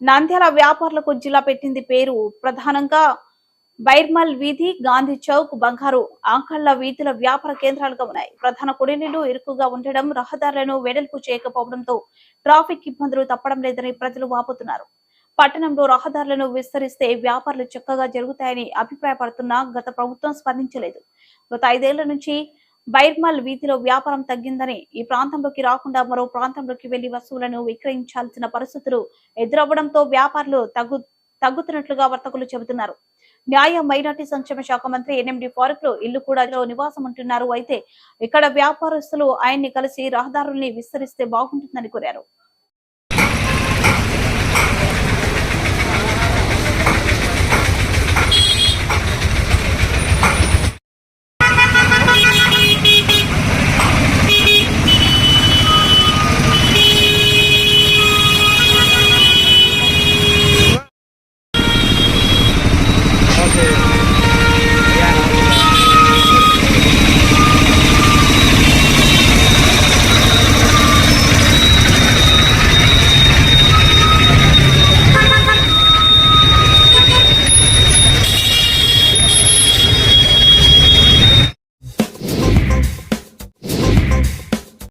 నంద్యాల వ్యాపారులకు జిల్లా పెట్టింది పేరు. ప్రధానంగా బైర్మల్ వీధి గాంధీ చౌక్ బంగారు ఆంకళ్ళ వీధుల వ్యాపార కేంద్రాలుగా ఉన్నాయి. ప్రధాన కుడినీళ్ళు ఇరుకుగా ఉండడం రహదారులను వెడల్పు చేయకపోవడంతో ట్రాఫిక్ ఇబ్బందులు తప్పడం లేదని ప్రజలు వాపోతున్నారు. పట్టణంలో రహదారులను విస్తరిస్తే వ్యాపారాలు చక్కగా జరుగుతాయని అభిప్రాయపడుతున్నా గత ప్రభుత్వం స్పందించలేదు. గత ఐదేళ్ళ నుంచి బైర్మల్ వీధిలో వ్యాపారం తగ్గిందని ఈ ప్రాంతంలోకి రాకుండా మరో ప్రాంతంలోకి వెళ్ళి వస్తువులను విక్రయించాల్సిన పరిస్థితులు ఎదురవ్వడంతో వ్యాపారులు తగ్గు తగ్గుతున్నట్లుగా వర్తకులు చెబుతున్నారు. న్యాయ మైనార్టీ సంక్షేమ శాఖ మంత్రి ఎన్ఎండి ఫారూక్లో ఇల్లు కూడా నివాసం ఉంటున్నారు. అయితే ఇక్కడ వ్యాపారస్తులు ఆయన్ని కలిసి రహదారుల్ని విస్తరిస్తే బాగుంటుందని కోరారు.